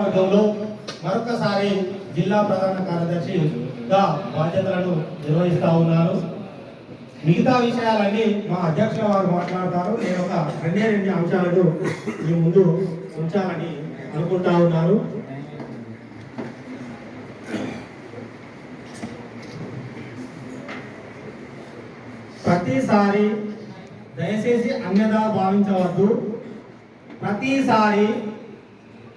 వర్గంలో మరొకసారి జిల్లా ప్రధాన కార్యదర్శిగా బాధ్యతలను నిర్వహిస్తా ఉన్నారు. మిగతా విషయాలన్నీ మా అధ్యక్షుల వారు మాట్లాడతారు. నేను ఒక రెండే రెండు అంశాలను మీ ముందు ఉంచాలని అనుకుంటా ఉన్నాను. ప్రతిసారి దయచేసి అన్యదా భావించవద్దు. ప్రతిసారి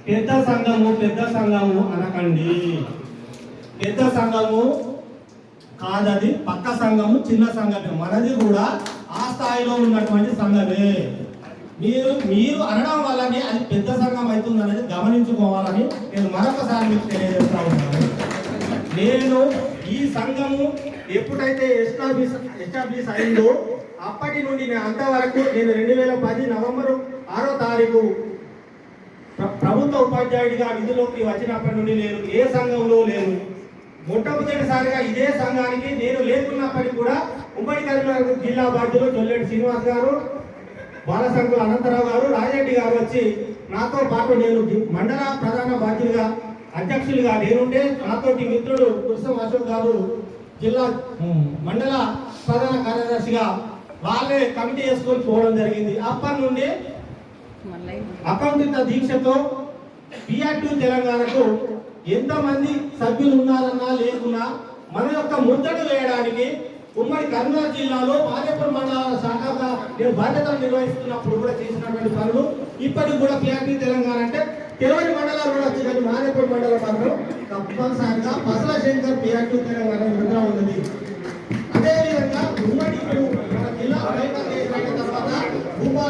పెద్ద సంఘము పెద్ద సంఘము అనకండి. పెద్ద సంఘము కాదది పక్క సంఘము చిన్న సంఘమే. మనది కూడా ఆ స్థాయిలో ఉన్నటువంటి సంఘమే. మీరు మీరు అనడం వల్లనే అది పెద్ద సంఘం అవుతుంది అనేది గమనించుకోవాలని నేను మరొకసారి మీకు తెలియజేస్తా ఉన్నాను. నేను ఈ సంఘము ఎప్పుడైతే ఎస్టాబ్లిష్ ఎస్టాబ్లిష్ అయిందో అప్పటి నుండి నేను అంతవరకు నేను రెండు వేల పది నవంబర్ ఆరో తారీఖు ప్రభుత్వ ఉపాధ్యాయుడిగా విధులోకి వచ్చినప్పటి నుండి నేను ఏ సంఘంలో లేను. మొట్టమొదటిసారిగా ఇదే సంఘానికి నేను లేకున్నప్పటికీ కూడా ఉమ్మడి కరీంనగర్ జిల్లా బాధ్యులు జొల్లెడి శ్రీనివాస్ గారు బాలసంకుల అనంతరావు గారు రాజరెడ్డి గారు వచ్చి నాతో పాటు నేను మండల ప్రధాన బాధ్యులుగా అధ్యక్షులుగా నేనుంటే నాతోటి మిత్రుడు కృష్ణ అశోక్ గారు జిల్లా మండల ప్రధాన కార్యదర్శిగా వాళ్ళే కమిటీ వేసుకొని పోవడం జరిగింది. అప్పటి నుండి అకౌంటిత దీక్షతో పిఆర్టీ తెలంగాణకు ఎంతమంది సభ్యులు ఉన్నారన్నా లేకున్నా మన యొక్క ముద్దడు వేయడానికి ఉమ్మడి కర్నూలు జిల్లాలో మాదేపూర్ మండల శాఖగా నేను బాధ్యతలు నిర్వహిస్తున్నప్పుడు కూడా చేసినటువంటి పనులు ఇప్పటికి కూడా పిఆర్టీ తెలంగాణ అంటే తెలియని మండలాలు కూడా వచ్చి కానీ మాదేపూర్ మండల పనులు తప్పనిసరిగా పసల శంకర్ పిఆర్టీ తెలంగాణ ముద్ర ఉన్నది అదేవిధంగా ఉమ్మడి ఇప్పుడు మన జిల్లా బయట చేసిన తర్వాత భూపాల ఐదు మండలాలు ఉమ్మడి కర్నూలు ఐదు మండలాలు నేను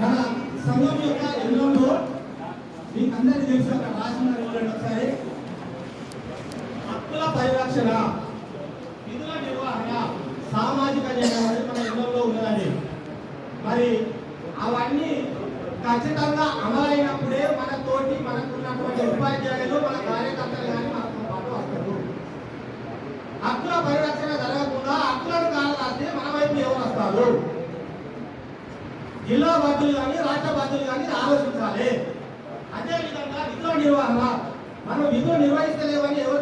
మన సంఘం యొక్క ఎన్నోలో మీకు అందరికీ తెలుసు అక్కడ రాసిన చూడండి ఒకసారి. హక్కుల పరిరక్షణ విధుల నిర్వహణ సామాజిక న్యాయం అనేది మన ఎన్నోలో ఉన్నదండి. మరి అవన్నీ ఖచ్చితంగా అమలైనప్పుడే మన తోటి మనకున్నటువంటి ఉపాధ్యాయులు మన కార్యకర్తలు కానీ మనతో పాటు వస్తారు. హక్కుల పరిరక్షణ జరగకుండా హక్కులను కాలరాస్తే మన వైపు ఎవరు వస్తారు? జిల్లా బాధ్యులు కానీ రాష్ట్ర బాధ్యులు కానీ ఆలోచించాలి. అదే విధంగా విధుల నిర్వహణ మనం విధులు నిర్వహిస్తలేవని ఎవరు